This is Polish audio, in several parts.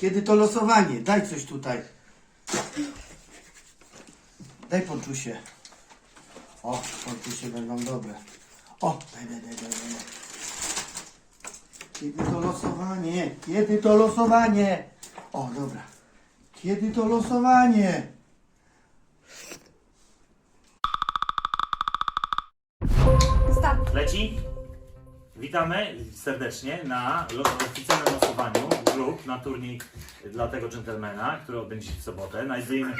Kiedy to losowanie? Daj coś tutaj. Daj ponczusie. O, ponczusie będą dobre. O, daj, daj, daj, daj, daj. Kiedy to losowanie? Kiedy to losowanie? O, dobra. Kiedy to losowanie? Start. Leci? Witamy serdecznie na oficjalnym losowaniu grup na turniej dla tego dżentelmena, który odbędzie się w sobotę. Znajdujemy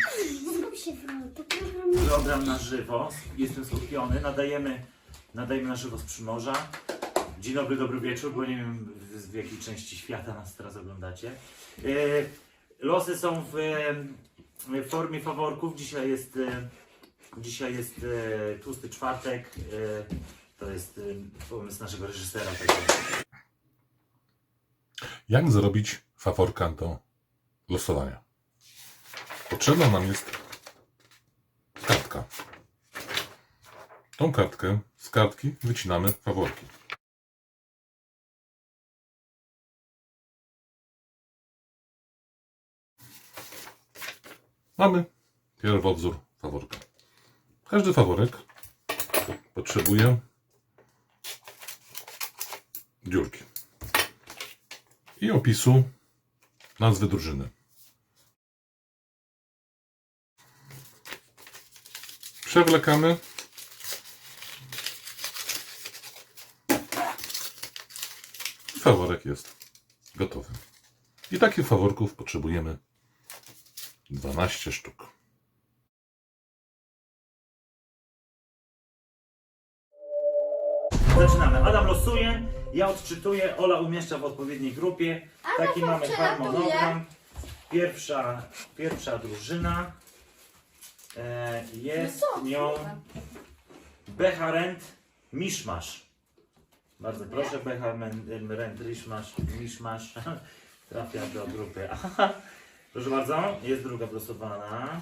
Zgub się. To program na żywo. Jestem skupiony. Nadajemy, nadajemy na żywo z Przymorza. Dzień dobry, dobry wieczór, bo nie wiem w, w jakiej części świata nas teraz oglądacie. E, losy są w, w formie faworków. Dzisiaj jest, dzisiaj jest e, tłusty czwartek. E, to jest e, pomysł naszego reżysera. Także. Jak zrobić faworka do losowania? Potrzebna nam jest kartka. Tą kartkę z kartki wycinamy faworki. Mamy pierwowzór faworka. Każdy faworek potrzebuje dziurki i opisu nazwy drużyny. Przewlekamy. I faworek jest gotowy. I takich faworków potrzebujemy 12 sztuk. Zaczynamy. Adam losuje, ja odczytuję, Ola umieszcza w odpowiedniej grupie. Taki mamy harmonogram. Pierwsza, pierwsza drużyna e, jest No co? nią Becharent Miszmasz. Bardzo proszę, Becharent Miszmasz, Miszmasz trafia do grupy. A. Proszę bardzo, jest druga wylosowana.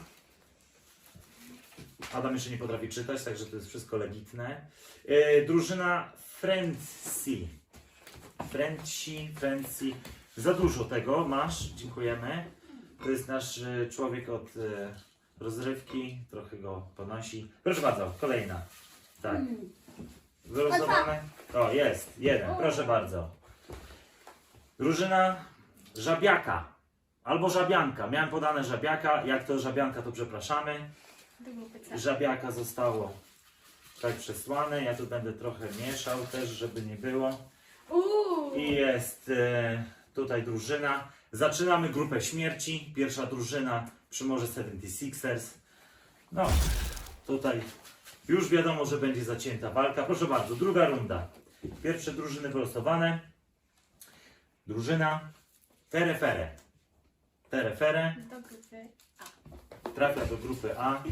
Adam jeszcze nie potrafi czytać, także to jest wszystko legitne. E, drużyna Frenzy. Frenzy, Frenzy. Za dużo tego masz, dziękujemy. To jest nasz e, człowiek od e, rozrywki, trochę go ponosi. Proszę bardzo, kolejna. Tak. Wylosowane. O, jest, jeden, proszę bardzo. Drużyna Żabiaka. Albo Żabianka. Miałem podane Żabiaka. Jak to Żabianka, to przepraszamy. Żabiaka zostało tak przesłane. Ja tu będę trochę mieszał też, żeby nie było. Uuu. I jest e, tutaj drużyna. Zaczynamy grupę śmierci. Pierwsza drużyna przy Morze 76ers. No, tutaj już wiadomo, że będzie zacięta walka. Proszę bardzo, druga runda. Pierwsze drużyny wylosowane. Drużyna Terefere. Terefere Do grupy. Trafia do grupy A.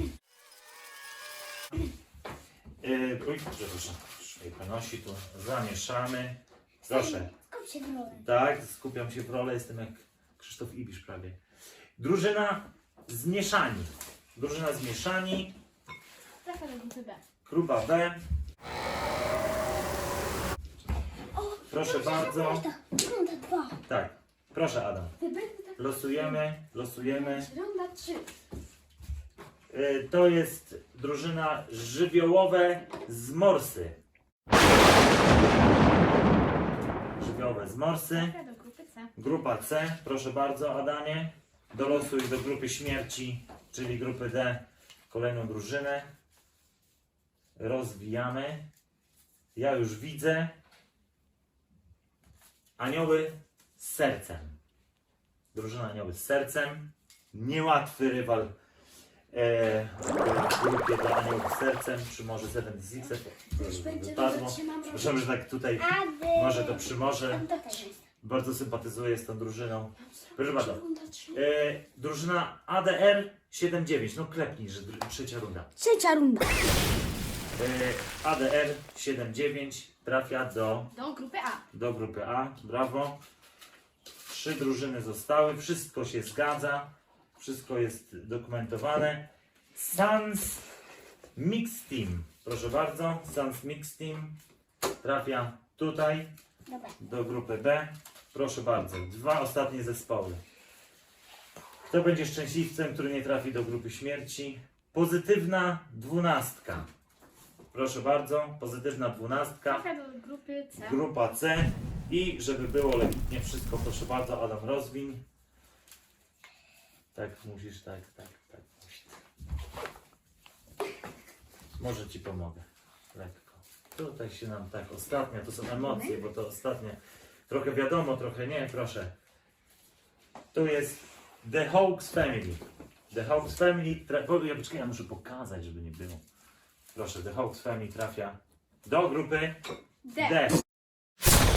Yy, uj, przepraszam, szwej ponosi, tu zamieszamy. Proszę. Zgub się w rol. Tak, skupiam się w role, jestem jak Krzysztof Ibisz prawie. Drużyna zmieszani. Drużyna zmieszani, Trafia do grupy B. grupa B. Proszę bardzo. Runda dwa. Tak, proszę Adam. Tak. Losujemy, losujemy. Runda trzy. Yy, to jest drużyna żywiołowe z morsy. Żywiołowe z morsy. Trafia do grupy C. Grupa C, proszę bardzo Adamie. Dolosuj do grupy śmierci, czyli grupy D, kolejną drużynę. Rozwijamy. Ja już widzę. Anioły z sercem. Drużyna Anioły z sercem. Niełatwy rywal e, w grupie dla Aniołów z sercem. Przy Morze 76 Już będzie wypadło. Przepraszam, że tak tutaj może to przy morze. Tam taka jest. Bardzo sympatyzuję z tą drużyną. Proszę bardzo. E, drużyna ADR 7-9. No klepnij, że dru- trzecia runda. Trzecia runda. E, ADR 7-9 trafia do, Do grupy A. do grupy A. Brawo. Trzy drużyny zostały. Wszystko się zgadza. Wszystko jest dokumentowane. Sans Mix Team. Proszę bardzo. Sans Mix Team trafia tutaj Dobra. do grupy B. Proszę bardzo. Dwa ostatnie zespoły. Kto będzie szczęśliwcem, który nie trafi do grupy śmierci? Pozytywna dwunastka. Proszę bardzo, pozytywna dwunastka. Trafia do grupy C. Grupa C. I żeby było legitnie wszystko, proszę bardzo, Adam rozwiń. Tak, musisz, tak, tak, tak. musisz. Może ci pomogę. Lekko. Tutaj się nam tak, ostatnia, to są emocje, bo to ostatnie. Trochę wiadomo, trochę nie, proszę. Tu jest The Hawks Family. The Hawks Family. Tra- bo- ja, poczekaj, ja muszę pokazać, żeby nie było. Proszę, The Hawks Family trafia do grupy D. D.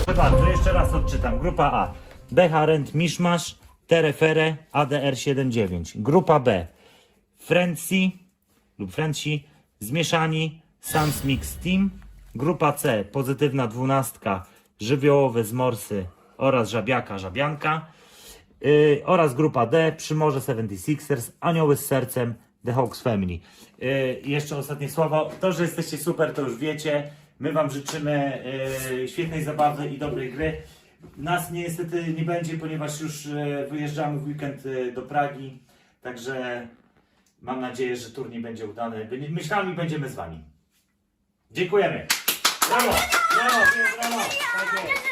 Chyba, to jeszcze raz odczytam. Grupa A. Becharent Miszmasz, Terefere, ADR79. Grupa B. Frenzy lub Frenzy, Zmieszani, Sans Mix Team. Grupa C. Pozytywna dwunastka, Żywiołowe Zmorsy oraz Żabiaka, Żabianka. Yy, oraz grupa D, Przymorze 76ers, Anioły z sercem, The Hawks Family. Yy, jeszcze ostatnie słowo. To, że jesteście super, to już wiecie. My Wam życzymy yy, świetnej zabawy i dobrej gry. Nas niestety nie będzie, ponieważ już yy, wyjeżdżamy w weekend yy, do Pragi. Także mam nadzieję, że turniej będzie udany. Myślami będziemy z Wami. Dziękujemy. Brawo! Brawo! Brawo! Tak jest.